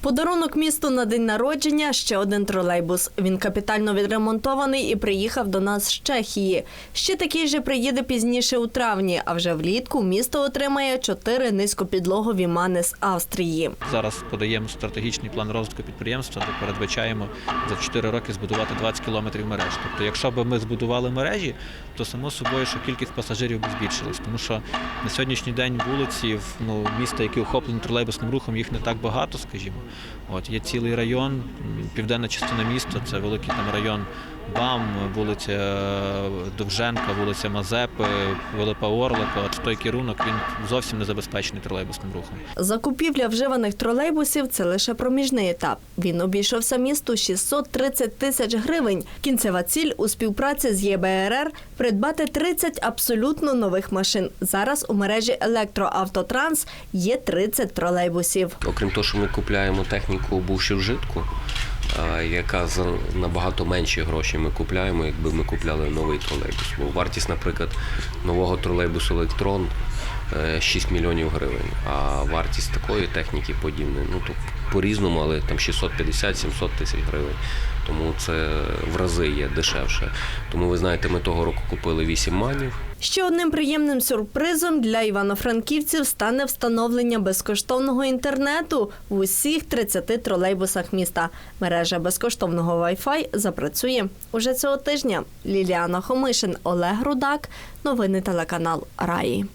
Подарунок місту на день народження ще один тролейбус. Він капітально відремонтований і приїхав до нас з Чехії. Ще такий же приїде пізніше у травні, а вже влітку місто отримає чотири низькопідлогові мани з Австрії. Зараз подаємо стратегічний план розвитку підприємства, де передбачаємо за 4 роки збудувати 20 кілометрів мереж. Тобто, якщо б ми збудували мережі, то само собою, що кількість пасажирів би збільшилась. Тому що на сьогоднішній день вулиці ну, міста, які охоплені тролейбусним рухом, їх не так багато, скажімо. От є цілий район, південна частина міста, це великий там район БАМ, вулиця е, Довженка, вулиця Мазепи, Велипа Орлика. От той керунок він зовсім не забезпечений тролейбусним рухом. Закупівля вживаних тролейбусів це лише проміжний етап. Він обійшовся місту 630 тисяч гривень. Кінцева ціль у співпраці з ЄБРР придбати 30 абсолютно нових машин. Зараз у мережі Електроавтотранс є 30 тролейбусів. Окрім того, що ми купляємо техніку бувши вжитку, яка за набагато менші гроші ми купляємо, якби ми купляли новий тролейбус. Бо вартість, наприклад, нового тролейбусу Електрон е, 6 мільйонів гривень, а вартість такої техніки подібної, ну то по-різному, але там 650-700 тисяч гривень. Тому це в рази є дешевше. Тому ви знаєте, ми того року купили 8 манів. Ще одним приємним сюрпризом для івано-франківців стане встановлення безкоштовного інтернету в усіх 30 тролейбусах міста. Мережа безкоштовного Wi-Fi запрацює уже цього тижня. Ліліана Хомишин, Олег Рудак. Новини телеканал Раї.